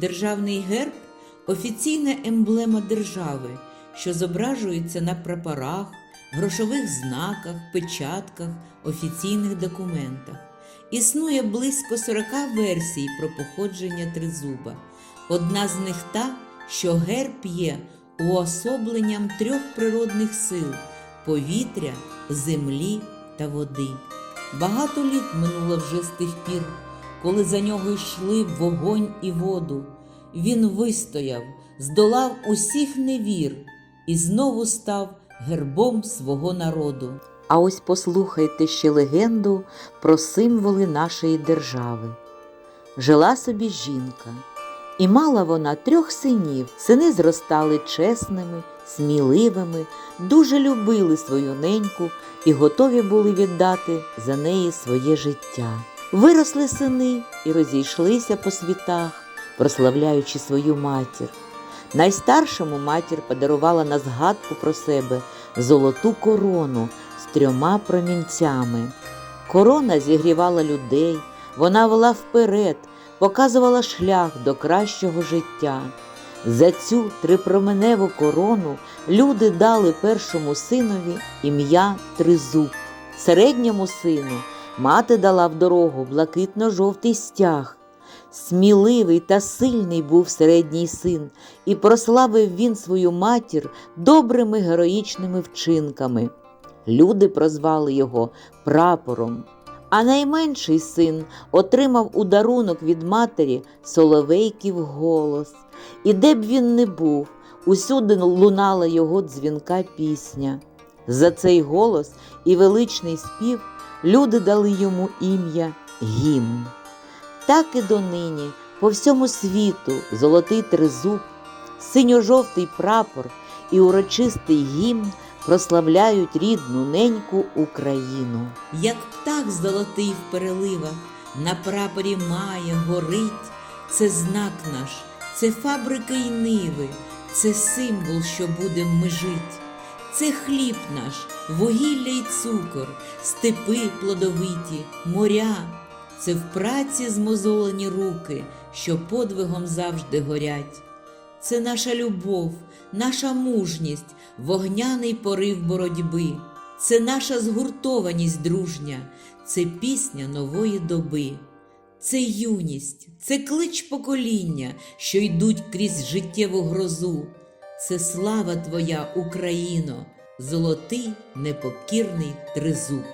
Державний герб офіційна емблема держави, що зображується на прапорах, грошових знаках, печатках, офіційних документах. Існує близько 40 версій про походження тризуба. Одна з них та, що герб є уособленням трьох природних сил повітря, землі та води. Багато літ минуло вже з тих пір, коли за нього йшли вогонь і воду. Він вистояв, здолав усіх невір і знову став гербом свого народу. А ось послухайте ще легенду про символи нашої держави. Жила собі жінка, і мала вона трьох синів. Сини зростали чесними, сміливими, дуже любили свою неньку і готові були віддати за неї своє життя. Виросли сини і розійшлися по світах, прославляючи свою матір. Найстаршому матір подарувала на згадку про себе золоту корону з трьома промінцями. Корона зігрівала людей, вона вела вперед, показувала шлях до кращого життя. За цю трипроменеву корону люди дали першому синові ім'я Тризуб. Середньому сину мати дала в дорогу блакитно-жовтий стяг. Сміливий та сильний був середній син, і прославив він свою матір добрими героїчними вчинками. Люди прозвали його прапором. А найменший син отримав у дарунок від матері соловейків голос. І де б він не був, усюди лунала його дзвінка пісня. За цей голос і величний спів люди дали йому ім'я Гімн. Так і донині по всьому світу золотий тризуб, синьо-жовтий прапор і урочистий гімн прославляють рідну неньку Україну. Як птах золотий в переливах, на прапорі має, горить, це знак наш, це фабрики й ниви, це символ, що будем ми жить. Це хліб наш, вугілля й цукор, степи плодовиті, моря. Це в праці змозолені руки, що подвигом завжди горять. Це наша любов, наша мужність, вогняний порив боротьби. Це наша згуртованість дружня, це пісня нової доби. Це юність, це клич покоління, що йдуть крізь життєву грозу. Це слава Твоя, Україно, золотий непокірний тризуб.